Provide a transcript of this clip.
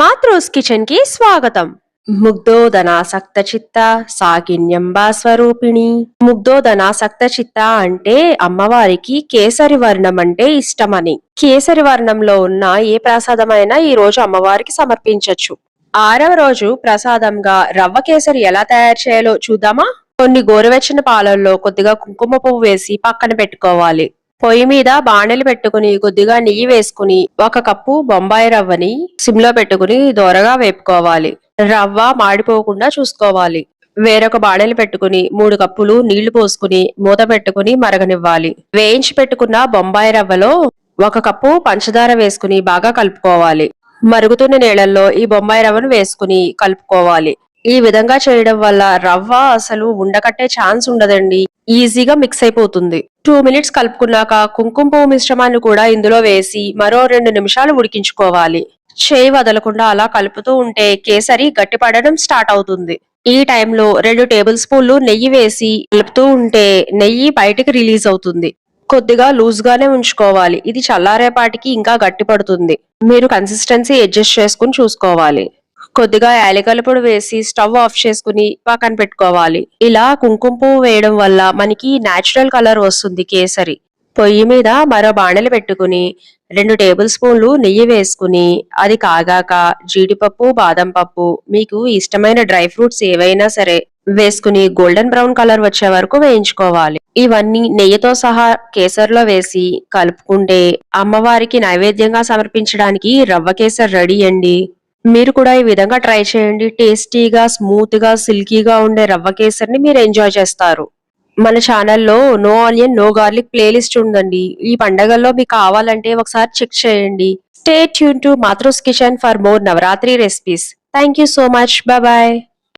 మాత్రోస్ కిచెన్కి స్వాగతం. ముగ్ధోదనాసక్త చిత్త సాగిన్యంబా స్వరూపిణి. ముగ్ధోదనాసక్త చిత్త అంటే అమ్మవారికి కేసరి వర్ణం అంటే ఇష్టమని. కేసరి వర్ణంలో ఉన్న ఏ ప్రసాదమైనా ఈ రోజు అమ్మవారికి సమర్పించొచ్చు. ఆరవ రోజు ప్రసాదంగా రవ్వ కేసరి ఎలా తయారు చేయాలో చూద్దామా? కొన్ని గోరువెచ్చని పాలల్లో కొద్దిగా కుంకుమ పువ్వు వేసి పక్కన పెట్టుకోవాలి. పొయ్యి మీద బాణలు పెట్టుకుని కొద్దిగా నెయ్యి వేసుకుని ఒక కప్పు బొంబాయి రవ్వని సిమ్లో పెట్టుకుని దోరగా వేపుకోవాలి. రవ్వ మాడిపోకుండా చూసుకోవాలి. వేరొక బాణలు పెట్టుకుని మూడు కప్పులు నీళ్ళు పోసుకుని మూత పెట్టుకుని మరగనివ్వాలి. వేయించి పెట్టుకున్న బొంబాయి రవ్వలో ఒక కప్పు పంచదార వేసుకుని బాగా కలుపుకోవాలి. మరుగుతున్న నీళ్ళలో ఈ బొంబాయి రవ్వను వేసుకుని కలుపుకోవాలి. ఈ విధంగా చేయడం వల్ల రవ్వ అసలు ఉండకట్టే ఛాన్స్ ఉండదండి. ఈజీగా మిక్స్ అయిపోతుంది. టూ మినిట్స్ కలుపుకున్నాక కుంకుమ పువ్వు మిశ్రమాన్ని కూడా ఇందులో వేసి మరో రెండు నిమిషాలు ఉడికించుకోవాలి. చేయి వదలకుండా అలా కలుపుతూ ఉంటే కేసరి గట్టిపడడం స్టార్ట్ అవుతుంది. ఈ టైంలో రెండు టేబుల్ స్పూన్లు నెయ్యి వేసి కలుపుతూ ఉంటే నెయ్యి బయటికి రిలీజ్ అవుతుంది. కొద్దిగా లూజ్ గానే ఉంచుకోవాలి. ఇది చల్లారేపాటికి ఇంకా గట్టి పడుతుంది మీరు కన్సిస్టెన్సీ అడ్జస్ట్ చేసుకుని చూసుకోవాలి. కొద్దిగా యాలకల పొడి వేసి స్టవ్ ఆఫ్ చేసుకుని పక్కన పెట్టుకోవాలి. ఇలా కుంకుమ పువ్వు వేయడం వల్ల మనకి నేచురల్ కలర్ వస్తుంది కేసరి. పొయ్యి మీద మరో బాణలు పెట్టుకుని రెండు టేబుల్ స్పూన్లు నెయ్యి వేసుకుని అది కాగాక జీడిపప్పు బాదం పప్పు మీకు ఇష్టమైన డ్రై ఫ్రూట్స్ ఏవైనా సరే వేసుకుని గోల్డెన్ బ్రౌన్ కలర్ వచ్చే వరకు వేయించుకోవాలి. ఇవన్నీ నెయ్యితో సహా కేసరిలో వేసి కలుపుకుంటే అమ్మవారికి నైవేద్యంగా సమర్పించడానికి రవ్వ కేసరి రెడీ అండి. మీరు కూడా ఈ విధంగా ట్రై చేయండి. టేస్టీగా స్మూత్గా సిల్కీగా ఉండే రవ్వ కేసరిని మీరు ఎంజాయ్ చేస్తారు. మన ఛానల్లో no onion no garlic playlist ఉందండి. ఈ పండగల్లో మీకు కావాలంటే ఒకసారి చెక్ చేయండి. Stay tune to Mathru's kitchen for more Navaratri recipes. Thank you so much bye